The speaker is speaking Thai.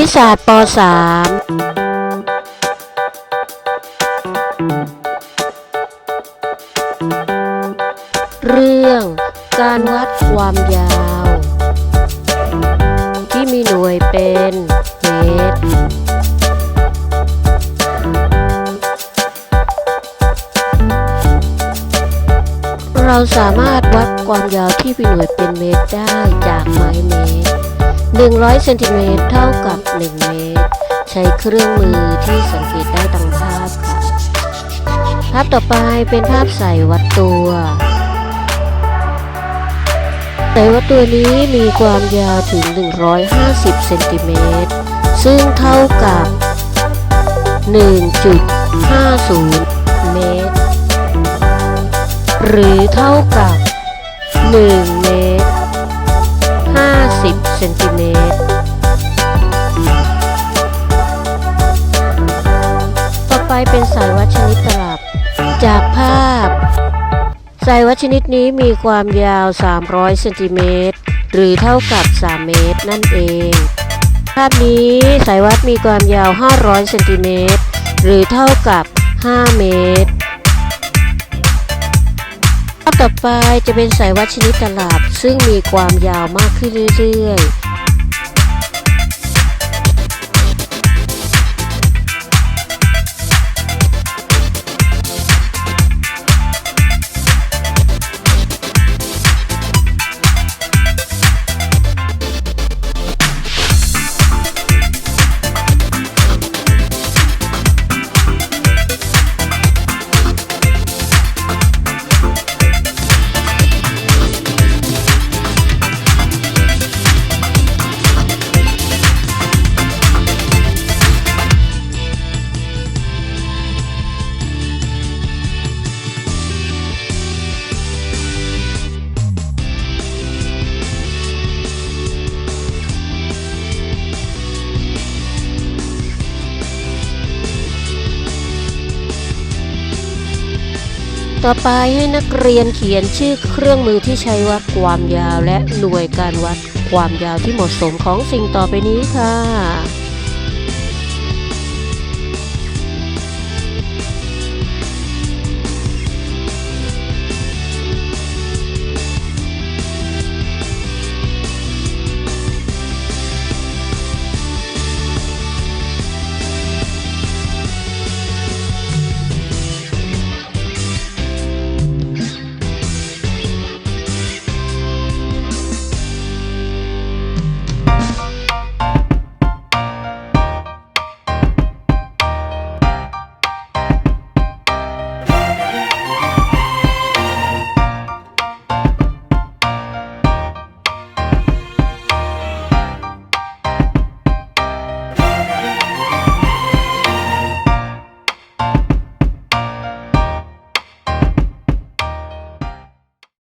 ณิตศาสตร์ป .3 เรื่องการวัดความยาว ที่มีหน่วยเป็นเมตร เราสามารถวัดความยาวที่มีหน่วยเป็นเมตรได้จากไม้เมตร 100เซนติเมตรเท่ากับ 1 เมตร ใช้เครื่องมือที่สังเกตได้ดังภาพค่ะ ภาพต่อไปเป็นภาพใส่วัดตัวใส่วัดตัวนี้มีความยาวถึง 150 เซนติเมตร ซึ่งเท่ากับ 1.50 เมตร หรือเท่ากับ 1 เซนติเมตร ต่อไปเป็นสายวัดชนิดตลับ จากภาพ สายวัดชนิดนี้มีความยาว 300เซนติเมตร หรือเท่ากับ 3 เมตรนั่นเอง ภาพนี้สายวัดมีความยาว 500เซนติเมตร หรือเท่ากับ 5 เมตร ต่อไปจะเป็นสายวัดชนิดตลับซึ่งมีความยาวมากขึ้นเรื่อยๆ ต่อไปให้นักเรียนเขียนชื่อเครื่องมือที่ใช้วัดความยาวและหน่วยการวัดความยาวที่เหมาะสมของสิ่งต่อไปนี้ค่ะ